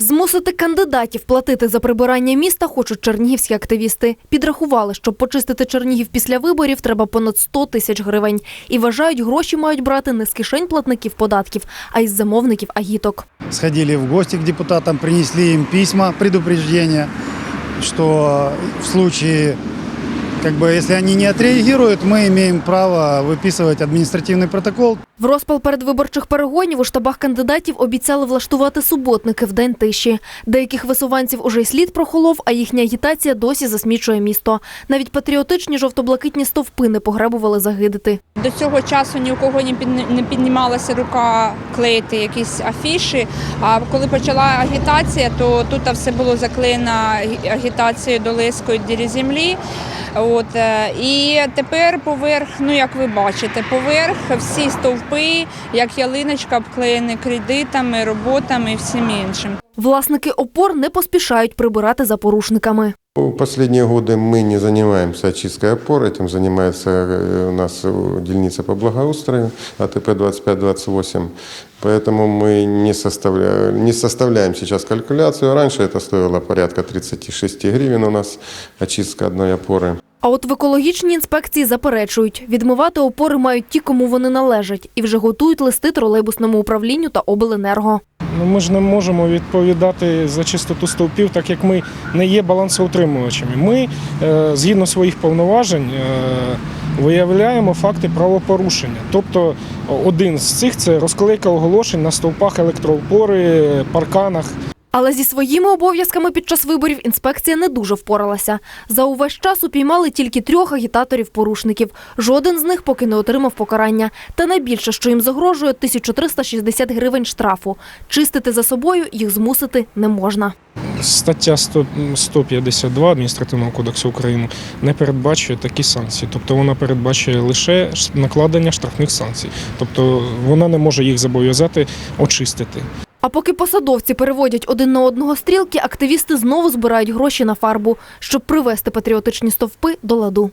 Змусити кандидатів платити за прибирання міста хочуть чернігівські активісти. Підрахували, щоб почистити Чернігів після виборів, треба понад 100 тисяч гривень. І вважають, гроші мають брати не з кишень платників податків, а із замовників агіток. Сходили в гости к депутатам, принесли им письма, предупреждения, что в случае, как бы, если они не отреагируют, мы имеем право выписывать административный протокол. В розпал передвиборчих перегонів у штабах кандидатів обіцяли влаштувати суботники в день тиші. Деяких висуванців уже й слід прохолов, а їхня агітація досі засмічує місто. Навіть патріотичні жовто-блакитні стовпи не погребували загидити. До цього часу ні у кого не піднімалася рука клеїти якісь афіші. А коли почала агітація, то тут все було заклеєно агі- агітацією до Леської дірі землі. От е, і тепер поверх, ну як ви бачите, поверх всі стовпи, як ялиночка, обклеєні кредитами, роботами і всім іншим. Власники опор не поспішають прибирати за порушниками. В последние годы мы не занимаемся очисткой опор, этим занимается э, у нас э, дельница по благоустрою АТП 2528, поэтому мы не составляем, не составляем сейчас калькуляцию. Раньше это стоило порядка 36 гривен у нас очистка одной опоры. А от в екологічній інспекції заперечують, відмивати опори мають ті, кому вони належать, і вже готують листи тролейбусному управлінню та обленерго. Ну, ми ж не можемо відповідати за чистоту стовпів, так як ми не є балансоутримувачами. Ми, е, згідно своїх повноважень, е, виявляємо факти правопорушення. Тобто один з цих це розклейка оголошень на стовпах електроопори, парканах. Але зі своїми обов'язками під час виборів інспекція не дуже впоралася. За увесь час упіймали тільки трьох агітаторів-порушників. Жоден з них поки не отримав покарання. Та найбільше, що їм загрожує, 1360 гривень штрафу. Чистити за собою їх змусити не можна. Стаття 100 152 Адміністративного кодексу України не передбачує такі санкції. Тобто вона передбачує лише накладення штрафних санкцій. Тобто вона не може їх зобов'язати очистити. А поки посадовці переводять один на одного стрілки, активісти знову збирають гроші на фарбу, щоб привести патріотичні стовпи до ладу.